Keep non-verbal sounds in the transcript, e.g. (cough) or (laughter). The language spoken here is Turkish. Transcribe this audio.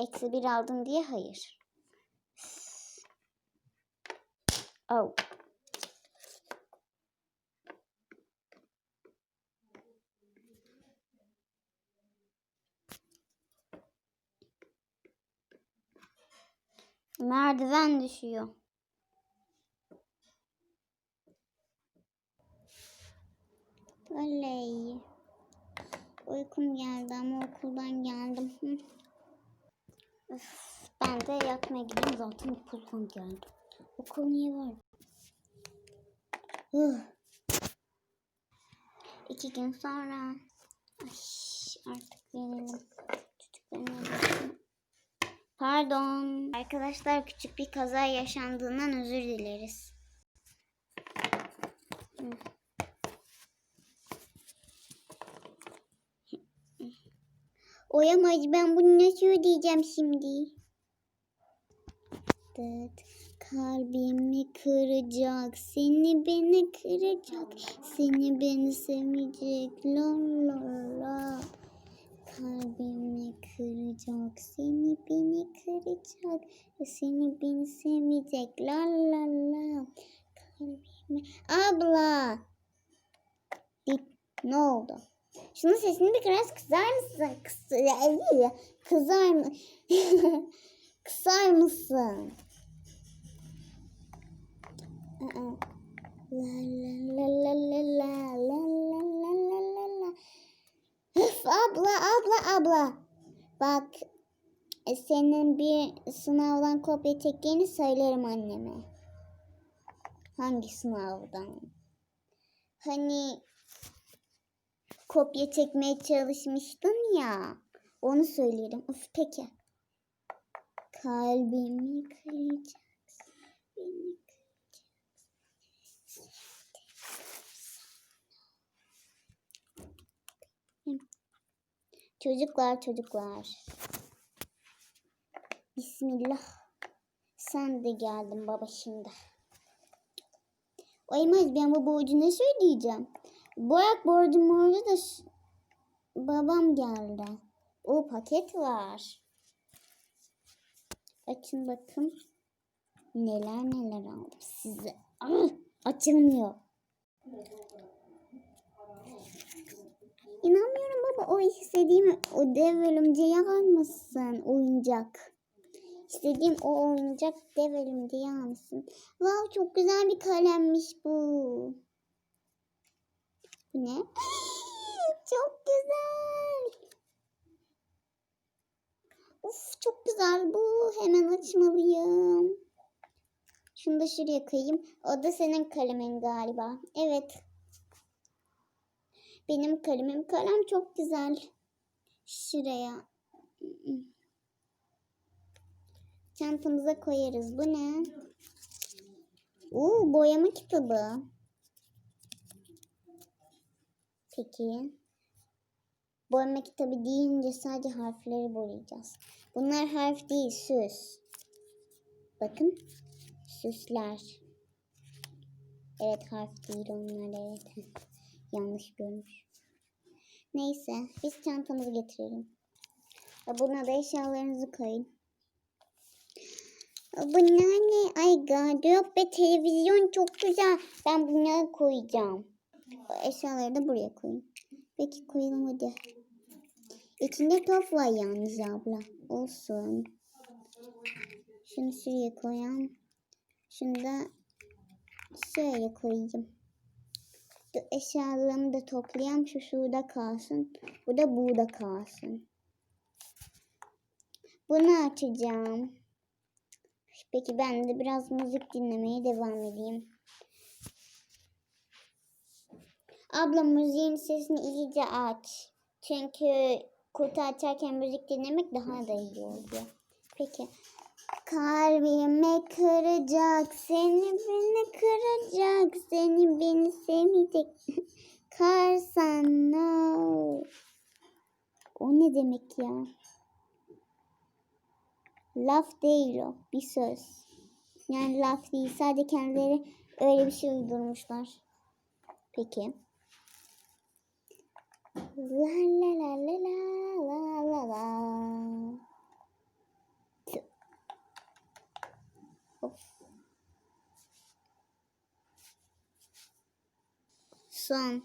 Eksi bir aldın diye hayır. Oh. Merdiven düşüyor. Oley. Uykum geldi ama okuldan geldim. Ben de yatmaya gideyim zaten okuldan geldim. Okul niye var? İki gün sonra. Ay, artık odasına. Pardon. Arkadaşlar küçük bir kaza yaşandığından özür dileriz. Hı. Oyamaz ben bunu nasıl ödeyeceğim şimdi? Dıt. Kalbimi kıracak, seni beni kıracak, seni beni sevmeyecek, la la la. Kalbimi kıracak, seni beni kıracak, seni beni sevmeyecek, la la la. Kalbimi... Abla! Ne oldu? Şunun sesini bir biraz kısar mısın? Kıs kızar mı? (laughs) kısar mısın? La la la la la la la la la la la abla abla abla. Bak e, senin bir sınavdan kopya çektiğini söylerim anneme. Hangi sınavdan? Hani kopya çekmeye çalışmıştın ya. Onu söylerim. Uf peki. Kalbimi kıracaksın. Beni Çocuklar çocuklar. Bismillah. Sen de geldin baba şimdi. Oymaz ben bu borcu nasıl ödeyeceğim? Boyak borcum orada da babam geldi. O paket var. Açın bakın. Neler neler aldım size. Ah, açılmıyor. İnanmıyorum baba o istediğim o dev ölümceyi almışsın oyuncak. İstediğim o oyuncak dev ölümceyi almışsın. Wow çok güzel bir kalemmiş bu. Bu ne? (gasps) çok güzel. Uf çok güzel bu. Hemen açmalıyım. Şunu da şuraya koyayım. O da senin kalemin galiba. Evet. Benim kalemim. Kalem çok güzel. Şuraya. Çantamıza koyarız. Bu ne? Oo, boyama kitabı. Peki. Boyama kitabı deyince sadece harfleri boyayacağız. Bunlar harf değil, süs. Bakın. Süsler. Evet harf değil onlar evet. (laughs) Yanlış görmüş. Neyse biz çantamızı getirelim. Buna da eşyalarınızı koyun. Bunlar ne? Ay gardırop ve televizyon çok güzel. Ben bunları koyacağım. Eşyaları da buraya koyun. Peki koyalım hadi. İçinde top var yalnız abla. Olsun. Şunu şuraya koyalım. Şunu da şöyle koyayım. Dur, eşyalarımı da toplayayım. Şu şurada kalsın. Bu da burada kalsın. Bunu açacağım. Peki ben de biraz müzik dinlemeye devam edeyim. Abla müziğin sesini iyice aç. Çünkü kutu açarken müzik dinlemek daha da iyi oluyor. Peki. Kalbimi kıracak, seni beni kıracak, seni beni sevmeyecek. (laughs) Karsan no. O ne demek ya? Laf değil o, bir söz. Yani laf değil, sadece kendileri öyle bir şey uydurmuşlar. Peki. 啦啦啦啦啦啦啦啦算